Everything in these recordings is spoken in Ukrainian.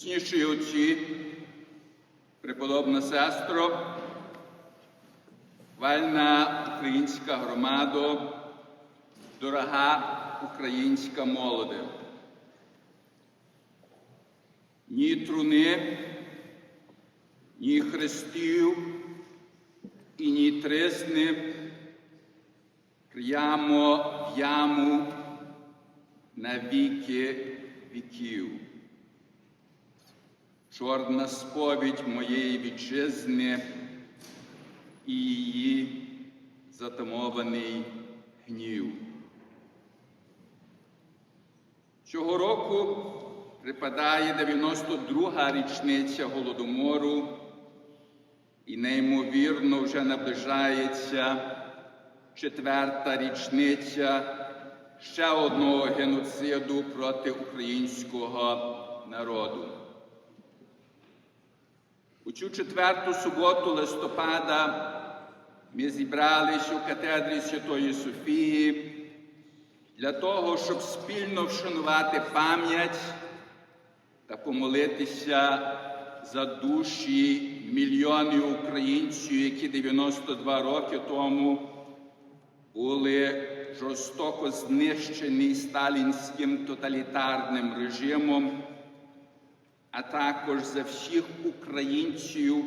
Сніші отці, преподобна сестро, вальна українська громада, дорога українська молоде. Ні труни, ні хрестів і ні тризни прямо в яму на віки віків. Чорна сповідь моєї вітчизни і її затамований гнів. Цього року припадає 92-га річниця Голодомору і неймовірно вже наближається четверта річниця ще одного геноциду проти українського народу. У цю четверту суботу листопада. Ми зібрались у катедрі Святої Софії для того, щоб спільно вшанувати пам'ять та помолитися за душі мільйонів українців, які 92 роки тому були жорстоко знищені сталінським тоталітарним режимом, а також за всіх українців,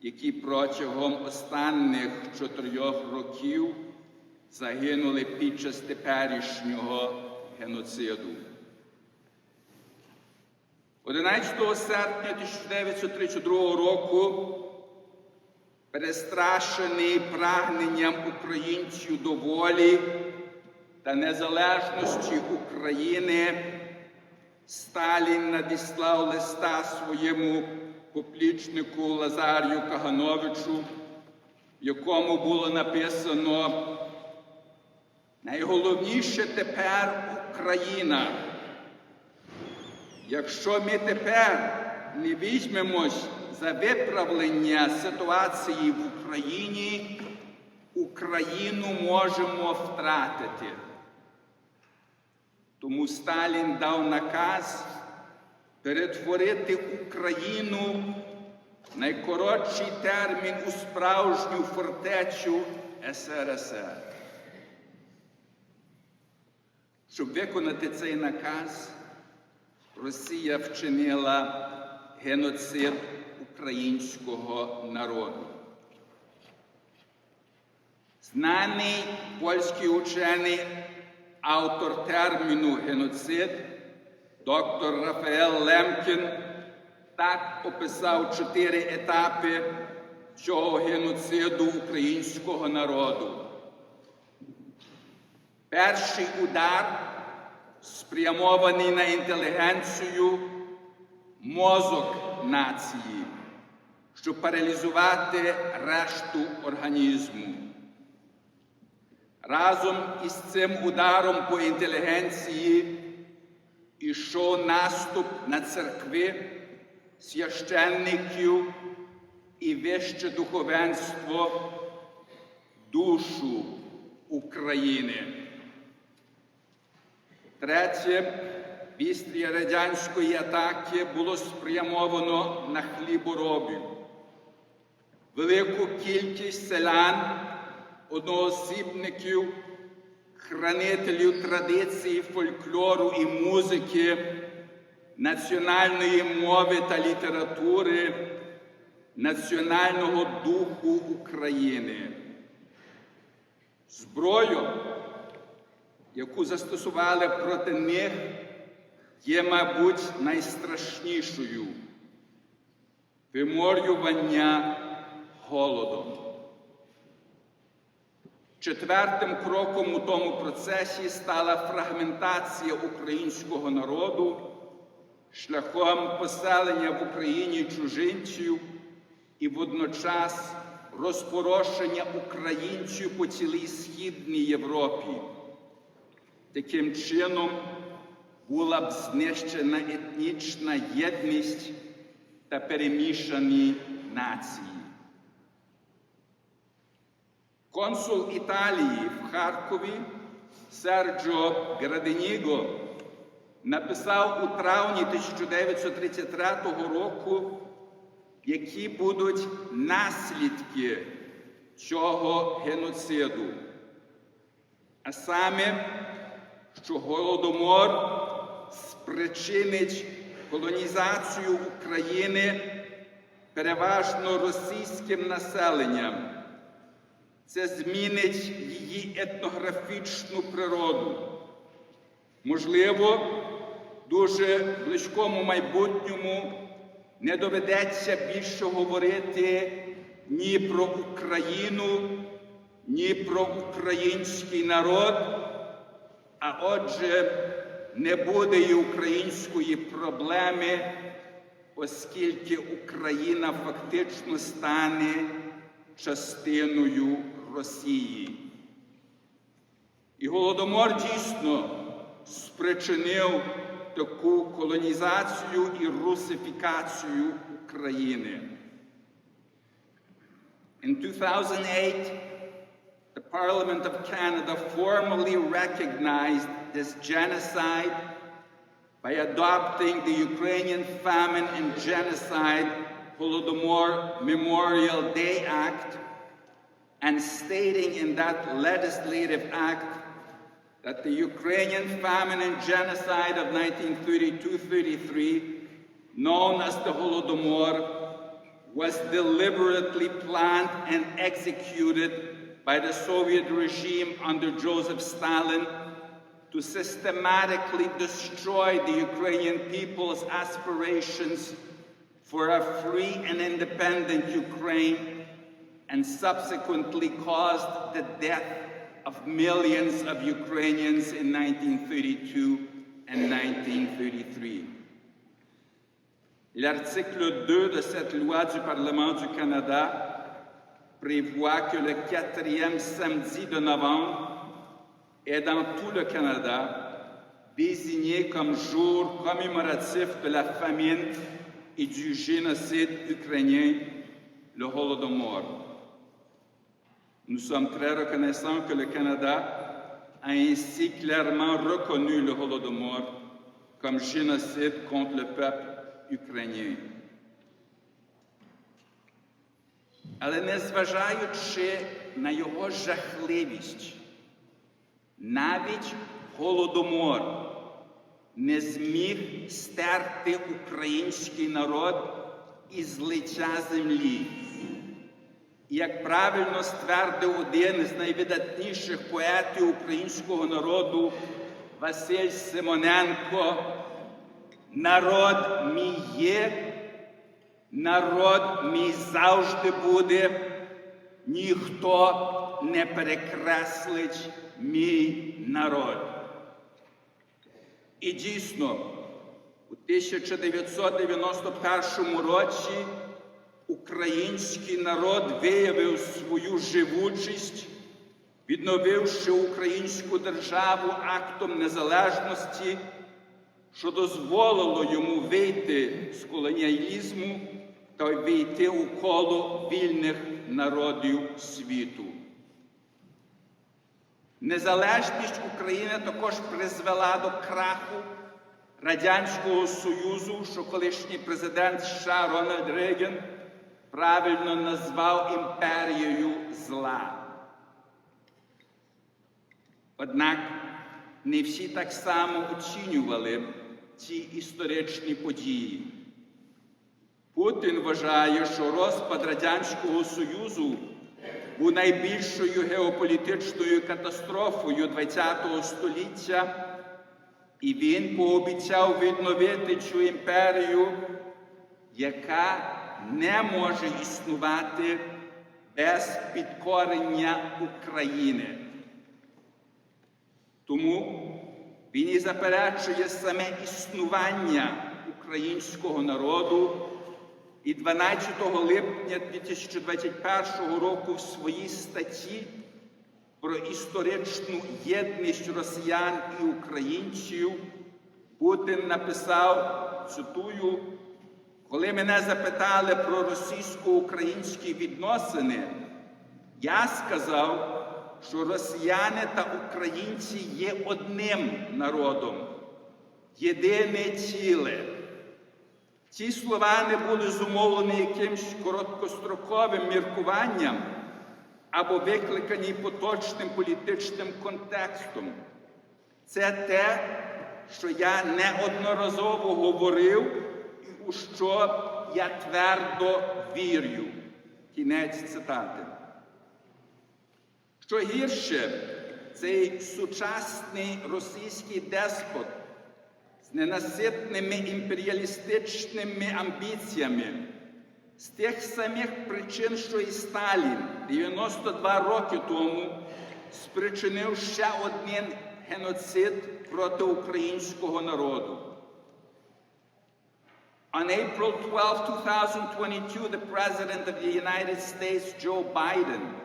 які протягом останніх чотирьох років загинули під час теперішнього геноциду. 11 серпня 1932 року, перестрашений прагненням українців до волі та незалежності України, Сталін надіслав листа своєму поплічнику Лазарію Кагановичу, в якому було написано найголовніше тепер Україна. Якщо ми тепер не візьмемось за виправлення ситуації в Україні, Україну можемо втратити. Тому Сталін дав наказ перетворити Україну в найкоротший термін у справжню фортецю СРСР. Щоб виконати цей наказ, Росія вчинила геноцид українського народу. Знаний польський учений, автор терміну геноцид, доктор Рафаел Лемкін, так описав чотири етапи цього геноциду українського народу. Перший удар спрямований на інтелігенцію, мозок нації, щоб паралізувати решту організму. Разом із цим ударом по інтелігенції ішов наступ на церкви, священників і вище духовенство, душу України. Третє, після радянської атаки було спрямовано на хліборобів. Велику кількість селян, одноосібників, хранителів традиції, фольклору і музики, національної мови та літератури, національного духу України. Зброю яку застосували проти них, є, мабуть, найстрашнішою виморювання голодом. Четвертим кроком у тому процесі стала фрагментація українського народу шляхом поселення в Україні чужинців і водночас розпорошення українців по цілій Східній Європі. Таким чином була б знищена етнічна єдність та перемішані нації. Консул Італії в Харкові Серджо Граденіго написав у травні 1933 року, які будуть наслідки цього геноциду. А саме, що Голодомор спричинить колонізацію України переважно російським населенням. Це змінить її етнографічну природу. Можливо, дуже близькому майбутньому не доведеться більше говорити ні про Україну, ні про український народ, а отже, не буде і української проблеми, оскільки Україна фактично стане частиною Росії. І Голодомор дійсно спричинив таку колонізацію і русифікацію України. In 2008, the Parliament of Canada formally recognized this genocide by adopting the Ukrainian Famine and Genocide Holodomor Memorial Day Act and stating in that legislative act that the Ukrainian famine and genocide of 1932-33, known as the Holodomor, was deliberately planned and executed by the Soviet regime under Joseph Stalin to systematically destroy the Ukrainian people's aspirations for a free and independent Ukraine and subsequently caused the death of millions of Ukrainians in 1932 and 1933. L'article 2 de cette loi du Parlement du Canada prévoit que le quatrième samedi de novembre est dans tout le Canada désigné comme jour commémoratif de la famine et du génocide ukrainien, le Holodomor. Nous sommes très reconnaissants que le Canada a ainsi clairement reconnu le Holodomor comme génocide contre le peuple ukrainien. Але незважаючи на його жахливість, навіть Голодомор не зміг стерти український народ із лиця землі. Як правильно ствердив один з найвидатніших поетів українського народу Василь Симоненко, народ мій є, народ мій завжди буде, ніхто не перекреслить мій народ. І дійсно, у 1991 році український народ виявив свою живучість, відновивши українську державу актом незалежності, що дозволило йому вийти з колоніалізму та війти у коло вільних народів світу. Незалежність України також призвела до краху Радянського Союзу, що колишній президент США Рональд Рейган правильно назвав імперією зла. Однак не всі так само оцінювали ці історичні події. Путін вважає, що розпад Радянського Союзу був найбільшою геополітичною катастрофою ХХ століття, і він пообіцяв відновити цю імперію, яка не може існувати без підкорення України. Тому він і заперечує саме існування українського народу. І 12 липня 2021 року в своїй статті про історичну єдність росіян і українців Путін написав, цитую, коли мене запитали про російсько-українські відносини, я сказав, що росіяни та українці є одним народом. єдине ціле. Ці слова не були зумовлені якимсь короткостроковим міркуванням або викликані поточним політичним контекстом. Це те, що я неодноразово говорив, у що я твердо вірю. Кінець цитати. Що гірше, цей сучасний російський деспот з ненаситними імперіалістичними амбіціями, з тих самих причин, що і Сталін 92 роки тому спричинив ще один геноцид проти українського народу. On April 12, 2022, the President of the United States, Joe Biden,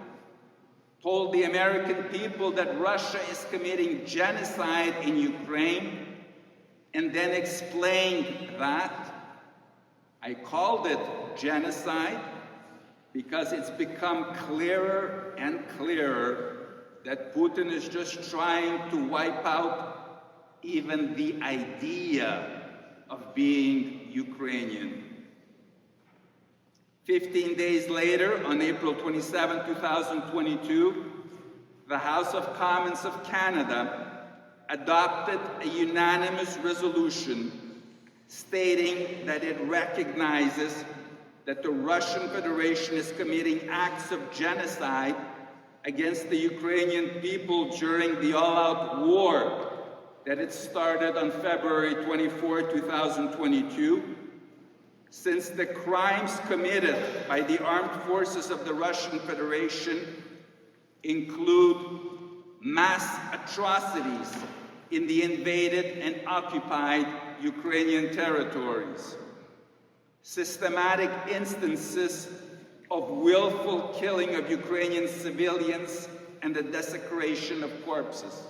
told the American people that Russia is committing genocide in Ukraine and then explained that I called it genocide because it's become clearer and clearer that Putin is just trying to wipe out even the idea of being Ukrainian. 15 days later, on April 27, 2022, the House of Commons of Canada adopted a unanimous resolution stating that it recognizes that the Russian Federation is committing acts of genocide against the Ukrainian people during the all out war that it started on February 24, 2022 since the crimes committed by the armed forces of the Russian Federation include mass atrocities in the invaded and occupied Ukrainian territories, systematic instances of willful killing of Ukrainian civilians and the desecration of corpses,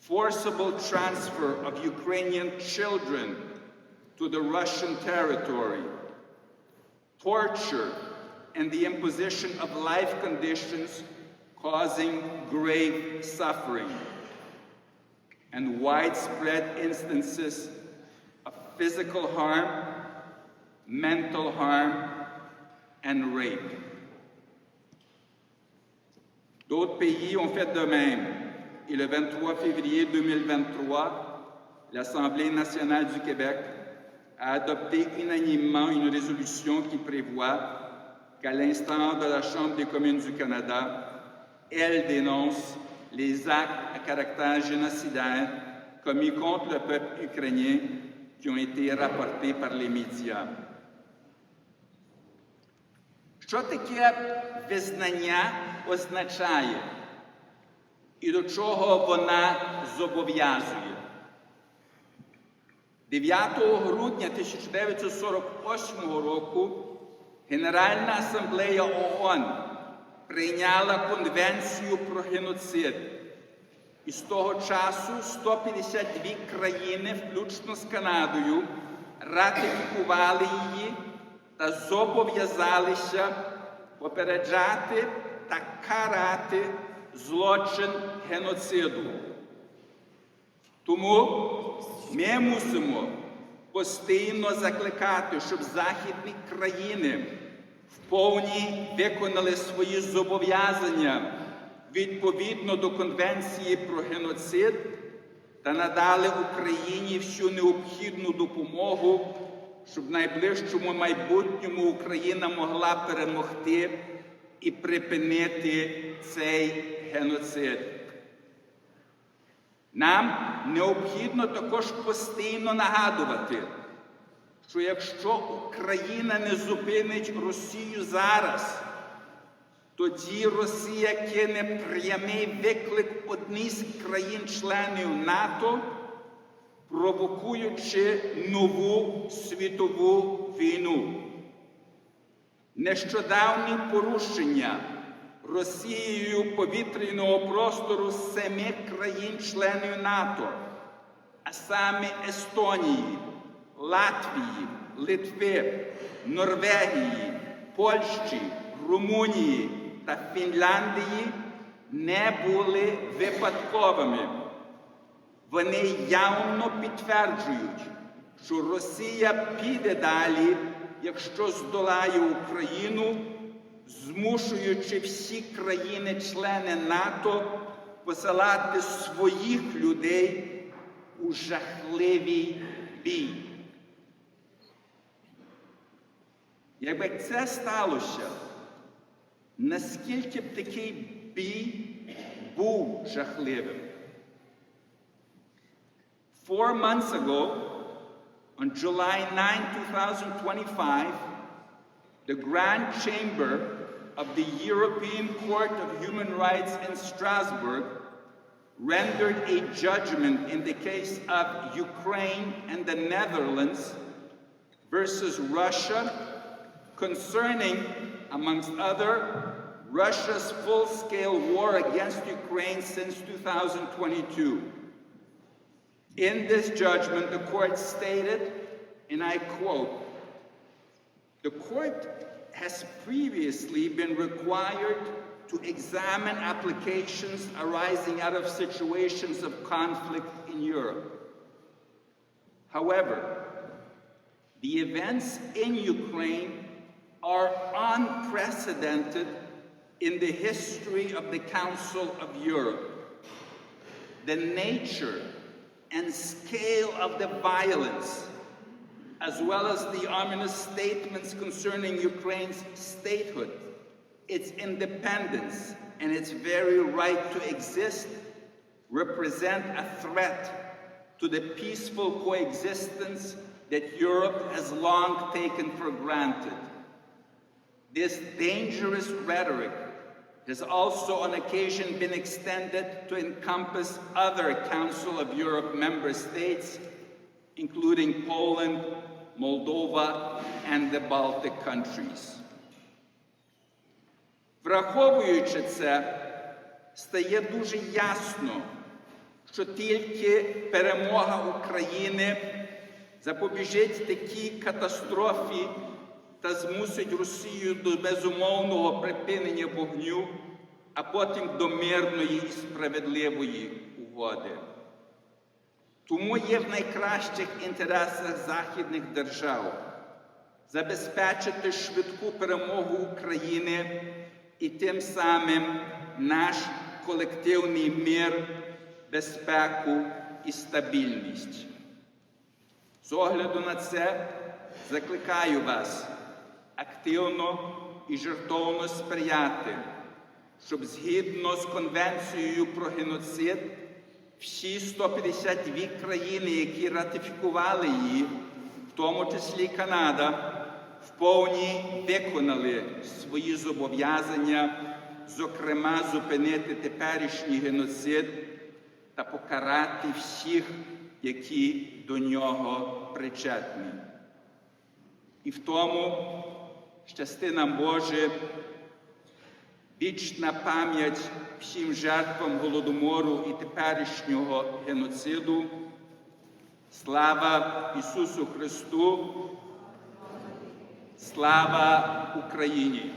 forcible transfer of Ukrainian children to the Russian territory, torture, and the imposition of life conditions causing grave suffering, and widespread instances of physical harm, mental harm, and rape. D'autres pays ont fait de même. Et le 23 février 2023, l'Assemblée nationale du Québec a adopté unanimement une résolution qui prévoit qu'à l'instar de la Chambre des communes du Canada, elle dénonce les actes à caractère génocidaire commis contre le peuple ukrainien qui ont été rapportés par les médias. Що таке визнання означає і до чого вона зобов'язує? 9 грудня 1948 року Генеральна асамблея ООН прийняла Конвенцію про геноцид. І з того часу 152 країни, включно з Канадою, ратифікували її та зобов'язалися попереджати та карати злочин геноциду. Тому ми мусимо постійно закликати, щоб західні країни вповні виконали свої зобов'язання відповідно до Конвенції про геноцид та надали Україні всю необхідну допомогу, щоб в найближчому майбутньому Україна могла перемогти і припинити цей геноцид. Нам необхідно також постійно нагадувати, що якщо Україна не зупинить Росію зараз, тоді Росія кине прямий виклик одній з країн-членів НАТО, провокуючи нову світову війну. Нещодавні порушення Росією повітряного простору семи країн-членів НАТО, а саме Естонії, Латвії, Литви, Норвегії, Польщі, Румунії та Фінляндії не були випадковими. Вони явно підтверджують, що Росія піде далі, якщо здолає Україну, змушуючи всі країни-члени НАТО посилати своїх людей у жахливий бій. Якби це сталося, наскільки б такий бій був жахливим? Four months ago, on July 9, 2025, the Grand Chamber of the European Court of Human Rights in Strasbourg rendered a judgment in the case of Ukraine and the Netherlands versus Russia concerning, amongst other, Russia's full-scale war against Ukraine since 2022. In this judgment, the court stated, and I quote, the court has previously been required to examine applications arising out of situations of conflict in Europe. However, the events in Ukraine are unprecedented in the history of the Council of Europe. The nature and scale of the violence, as well as the ominous statements concerning Ukraine's statehood, its independence, and its very right to exist, represent a threat to the peaceful coexistence that Europe has long taken for granted. This dangerous rhetoric has also on occasion been extended to encompass other Council of Europe member states, including Poland, Moldova, and the Baltic countries. Враховуючи це, стає дуже ясно, що тільки перемога України запобіжить такій катастрофі та змусить Росію до безумовного припинення вогню, а потім до мирної і справедливої угоди. Тому є в найкращих інтересах західних держав забезпечити швидку перемогу України і тим самим наш колективний мир, безпеку і стабільність. З огляду на це закликаю вас активно і жертовно сприяти, щоб згідно з Конвенцією про геноцид всі 152 країни, які ратифікували її, в тому числі Канада, в повній виконали свої зобов'язання, зокрема зупинити теперішній геноцид та покарати всіх, які до нього причетні. І в тому щасти нам Боже, вічна пам'ять всім жертвам Голодомору і теперішнього геноциду. Слава Ісусу Христу! Слава Україні!